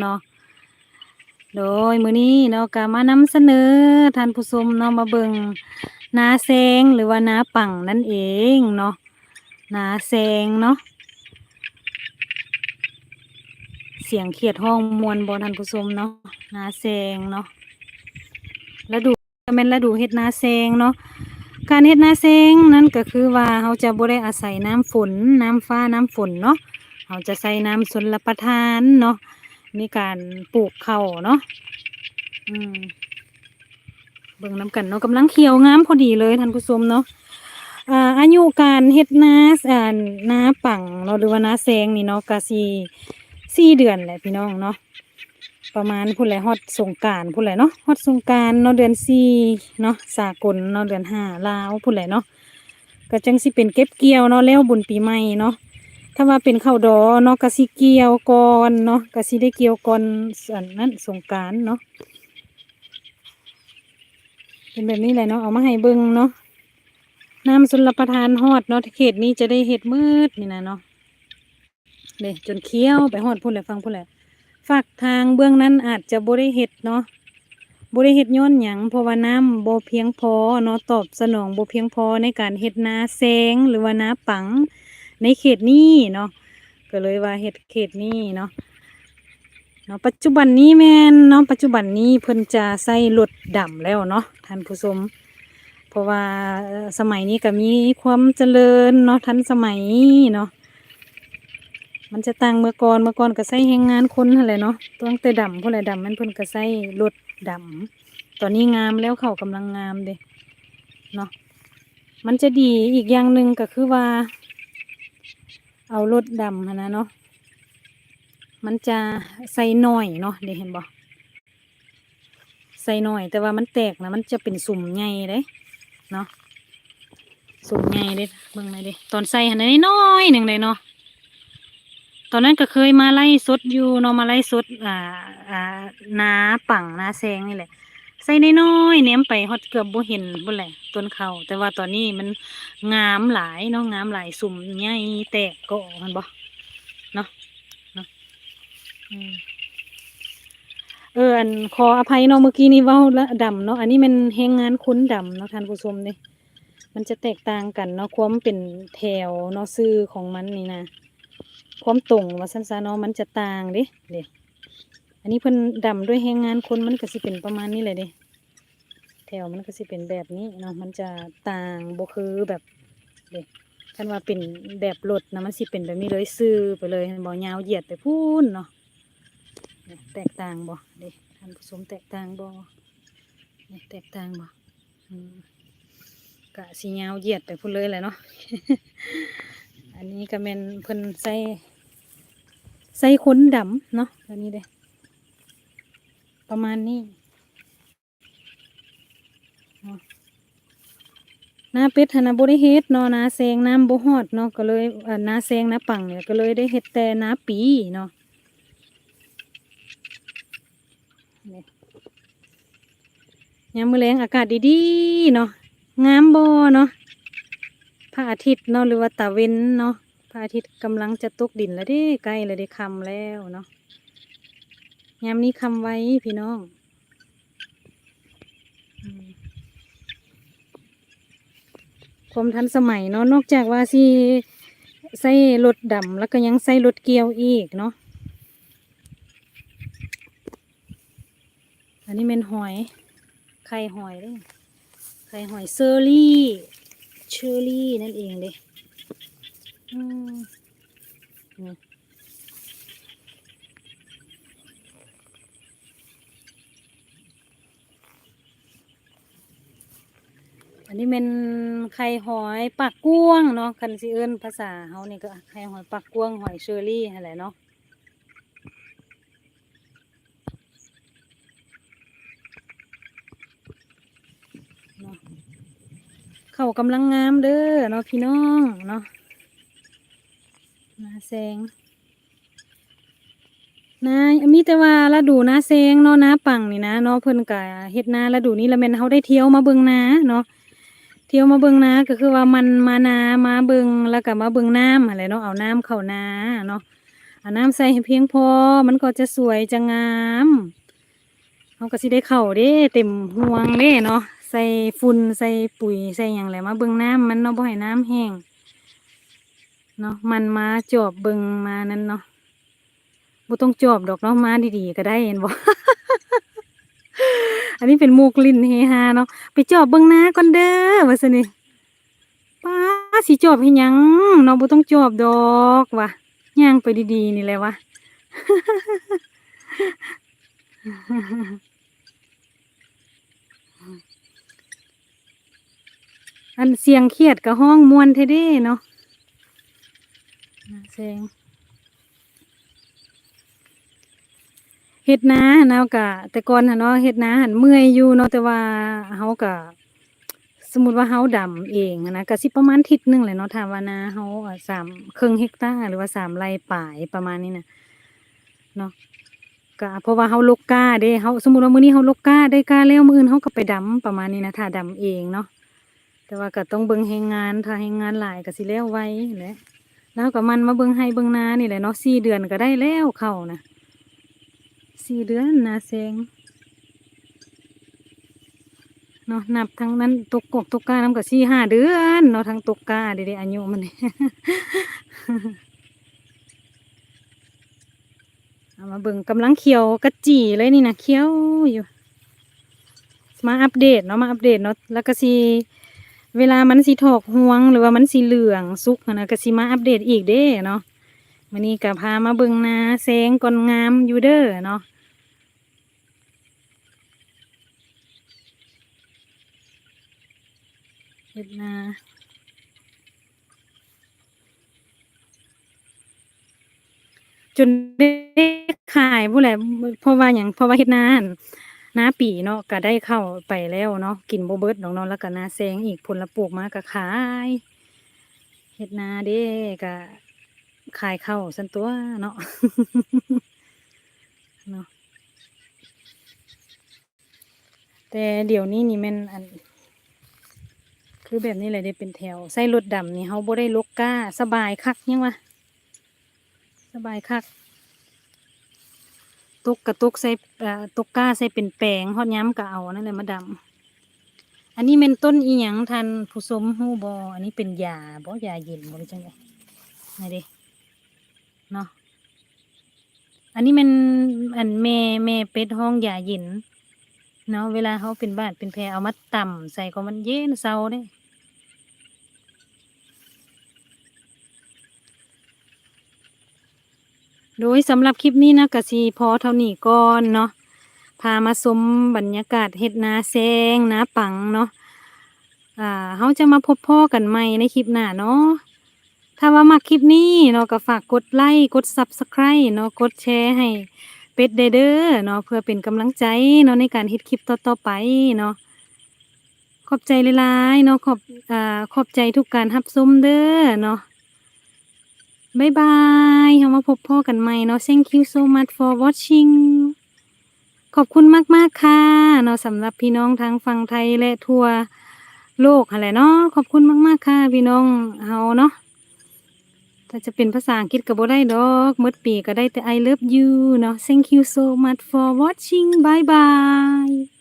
เนาะโดยมื้อนี้เนาะก็มานำเสนอท่านผู้ชมเนาะมาเบิ่งนาแซงหรือว่านาปังนั่นเองเนาะนาแซงเนาะเสียงเขียดห้องมวนบ่ท่านผู้ชมเนาะนาแซงเนาะฤดูก็แม่นฤดูเฮ็ดนาแซงเนาะการเฮ็ดนาแซงนั่นก็คือว่าเราจะบ่ได้อาศัยน้ำฝน น้ำฟ้าน้ำฝนเนาะเราจะใส่น้ำชนรับประทานเนาะ มีการปลูกข้าวเนาะอืมเบิ่งน้ำกันเนาะกำลังเขียวงามพอดีเลยท่านผู้ชมเนาะอ่าอายุการเฮ็ดนาอ่านาปังเนาะหรือว่านาแซงนี่เนาะก็สิสี่เดือนแหละพี่น้องเนาะประมาณพุ่นแหละฮอดสงกานต์พุ่นแหละเนาะฮอดสงกานต์เนาะเดือนสี่เนาะสากลเนาะเดือนห้าลาวพุ่นแหละเนาะก็จังสิเป็นเก็บเกี่ยวเนาะแล้วบุญปีใหม่เนาะ ถ้าว่าเป็นข้าวดอเนาะก็สิเกี่ยวก่อนเนาะก็สิได้เกี่ยวก่อนอันนั้นสงกานต์เนาะเป็นแบบนี้แหละเนาะเอามาให้เบิ่งเนาะน้ำสุลประทานฮอดเนาะเขตนี้จะได้เห็ดมืดนี่นะเนาะเด้จนเคี้ยวไปฮอดพุ่นแหละฟังพุ่นแหละฝักทางเบื้องนั้นอาจจะบ่ได้เฮ็ดเนาะบ่ได้เฮ็ดย้อนหยังเพราะว่าน้ำบ่เพียงพอเนาะตอบสนองบ่เพียงพอในการเฮ็ดนาแซงหรือว่านาปัง ในเขตนี้เนาะก็เลยว่าเฮ็ดเขตนี้เนาะเนาะปัจจุบันนี้แม่นเนาะปัจจุบันนี้เพิ่นจะใส่รถดำแล้วเนาะท่านผู้ชมเพราะว่าสมัยนี้ก็มีความเจริญเนาะทันสมัยเนาะมันจะต่างเมื่อก่อนเมื่อก่อนก็ใส่แรงงานคนอะไรเนาะตั้งแต่ดำพวกอะไรดำมันเพิ่นก็ใส่รถดำตอนนี้งามแล้วเขากำลังงามเด้เนาะมันจะดีอีกอย่างหนึ่งก็คือว่า เอารถดำนะเนาะมันจะใส่หน่อยเนาะเดี๋ยวเห็นบ่ใส่หน่อย แต่ว่ามันแตกนะมันจะเป็นสุ่มใหญ่เด้เนาะสุ่มใหญ่เด้เบิ่งหน่อยด้ตอนใส่หันนน้อยหนึ่งเลยเนาะตอนนั้นก็เคยมาไล่สดอยู่เนาะมาไล่สดอ่าอ่านาปังนาแซงนี่แหละ ใส่น้อยๆเน้มไปฮอดเกือบบ่เห็นบ่แหละต้นเขาแต่ว่าตอนนี้มันงามหลายเนาะงามหลายสุ่มใหญ่แตกก็ออกมันบ่เนาะเนาะอืมเอออันขออภัยเนาะเมื่อกี้นี้เว้าละดำเนาะอันนี้มันแฮงงานคุ้นดำเนาะท่านผู้ชมนี่มันจะแตกต่างกันเนาะความเป็นแถวเนาะซื่อของมันนี่นะความตรงว่าสั้นๆเนาะมันจะต่างเด้เด้ อันนี้เพิ่นดำด้วยแรงงานคนมันก็สิเป็นประมาณนี้เลยเด้แถวมันก็สิเป็นแบบนี้เนาะมันจะต่างบ่คือแบบเด้คันว่าเป็นแบบรถนะมันสิเป็นแบบนี้เลยซื่อไปเลยบ่ยาวเหยียดไปพูนเนาะแตกต่างบ่เด้ท่านผู้ชมแตกต่างบ่เนี่ยแตกต่างบ่อืมกะสิยาวเหยียดไปพูนเลยแหละเนาะอันนี้ก็เป็นเพิ่นใส่ใส่ขนดำเนาะอันนี้เด้ ประมาณนี้นาะหน้าเป็ดหนนะบ่ได้เฮ็ดเนาะนาแซงน้ำบ่ฮอดเนาะก็เลยอ่อนาแซงนาปังเนี่ยก็เลยได้เฮ็ดแต่นาปีเนาะยามมื้อแลงอากาศดีๆเนาะงามบ่เนาะพระอาทิตย์เนาะหรือว่าตะเวนเนาะพระอาทิตย์กำลังจะตกดินแล้วเด้ใกล้แล้วเด้ค่ำแล้วเนาะ ยามนี้คำไว้พี่น้องอืมความทันสมัยเนาะนอกจากว่าสิใส่รถดำแล้วก็ยังใส่รถเกียวอีกเนาะอันนี้เป็นหอย ไข่หอยเด้ไข่หอยเซอรี่เชอรี่นั่นเองเด้อืม นี่เป็นไข่หอยปากก้วงเนาะคันสิเอิ้นภาษาเฮานี่ก็ไข่หอยปากก้วงหอยเชอรี่นั่นแหละเนาะเนาะเขากำลังงามเด้อเนาะพี่น้องเนาะนาแซงนามีแต่ว่าฤดูนาแซงเนาะนาปังนี่นะเนาะเพิ่นกะเฮ็ดนาฤดูนี้ละแม่นเฮาได้เที่ยวมาเบิ่งนาเนาะ เที่ยวมาเบิงนาก็คือว่ามันมานามาเบิงแล้วก็มาเบิงน้ำอะไรเนาะเอาน้ำเข้านาเนาะเอาน้ำใส่ให้เพียงพอ มันก็จะสวยจะงามเขาก็สิได้เข้าเด้เต็มห่วงเด้เนาะใส่ฝุ่นใส่ปุ๋ยใส่หยังแหละมาเบิงน้ำมันเนาะบ่ให้น้ำแห้งเนาะมันมาจอบเบิงมานั่นเนาะบ่ต้องจอบดอกเนาะมาดีๆก็ได้เห็นบ่ อันนี้เป็นมุกลิ้นเฮฮาเนาะไปจอบเบิ่งนาก่อนเด้อว่าซั่นนี่ป้าสิจอบให้ยังเนาะบ่ต้องจอบดอกว่ะย่างไปดีๆนี่แหละวะอันเสียงเครียดกับห้องมวนเทเด้เนาะเสียง ฮ็ดนาเนาะกะแต่ก่อนน่ะเนาะเฮ็ดนาหันเมื่อยอยู่เนาะแต่ว่าเฮากะสมมุติว่าเฮาดำเองนะก็สิประมาณทิศหนึงแหละเนาะถ้าว่านาเฮาสามครึ่งเฮกตาร์หรือว่าสามไร่ปลายประมาณนี้นะเนาะก็เพราะว่าเฮาลกกาเด้เฮาสมมุติว่ามื้อนี้เฮาลกกาได้กาแล้วมื้ออื่นเฮาก็ไปดำประมาณนี้นะถ้าดำเองเนาะแต่ว่าก็ต้องเบิ่งแรงงานถ้าแรงงานหลายก็สิแล้วไวแหละแล้วก็มันมาเบิ่งให้เบิ่งนานี่แหละเนาะสี่เดือนก็ได้แล้วเข้านะ สี่เดือนนาแซงเนาะนับทั้งนั้นตกกกตกกาน้ำก็สี่ห้าเดือนเนาะทั้งตกกาเด็อายุมันนี่เอามาเบิ่งกำลังเขียวกระจีเลยนี่นะเขียวอยู่ มาอัปเดตเนาะมาอัปเดตเนาะแล้วก็สิเวลามันสิถอกห่วงหรือว่ามันสิเหลืองสุกมันนะก็สิมาอัปเดตอีกเด้เนาะ วันนี้ก็พามาบิ่งนาแสงก่อนงามอยู่เด้อเนาะเฮ็ดนาจนได้ขายผู้แหละเพราะว่าหยังเพราะว่าเฮ็ดนาหนนาปีเนาะก็ได้เข้าไปแล้วเนาะกินโบเบิร์ดดอกเนาะแล้วก็นาแซงอีกผลละปลูกมาก็ขายเฮ็ดนาเด้ก็ ขายเข้าวซั่นตัวเนาะเนาะแต่เดี๋ยวนี้นี่แม่นอัน คือแบบนี้แหละได้เป็นแถวใส่รถดำนี่เฮาบ่ได้ลกก้า สบายคักยังวะสบายคักตกกระตกใส่เอ่อตกก้าใส่เป็นแปลงฮอดย้ำก็เอานั่นแหละมาดำอันนี้เป็นต้นอีหยังทันผู้สมฮู้บ่อันนี้เป็นยาบ่ยาเย็นบ่หรือจังไดไหนด้ เนาะอันนี้มันอันแม่แม่เป็ดห้องยาเย็นเนาะเวลาเขาเป็นบาดเป็นแผลเอามาต่ำใส่ก็มันเย็นเซาเด้โดยสำหรับคลิปนี้นะกะสีพอเท่านี้ก่อนเนาะพามาชมบรรยากาศเฮ็ดนาแซงนาปังเนาะอ่าเขาจะมาพบพ่อกันใหม่ในคลิปหน้าเนาะ ถ้าว่ามักคลิปนี้เนาะก็ฝากกดไลค์กด Subscribe เนาะกดแชร์ให้เป็ดเด้อเด้อเนาะเพื่อเป็นกำลังใจเนาะในการเฮ็ดคลิปต่อๆไปเนาะขอบใจหลายๆเนาะขอบอ่าขอบใจทุกการรับชมเด้อเนาะบายบายเรามาพบพ่อกันใหม่เนาะ thank you so much for watching ขอบคุณมากๆค่ะเนาะสำหรับพี่น้องทั้งฝั่งไทยและทั่วโลกอะไรเนาะขอบคุณมากๆค่ะ พี่น้องเฮาเนาะ ถ้าจะเป็นภาษาอังกฤษก็บ่ได้ดอกมดปีก็ได้แต่ I love you เนาะ thank you so much for watching bye bye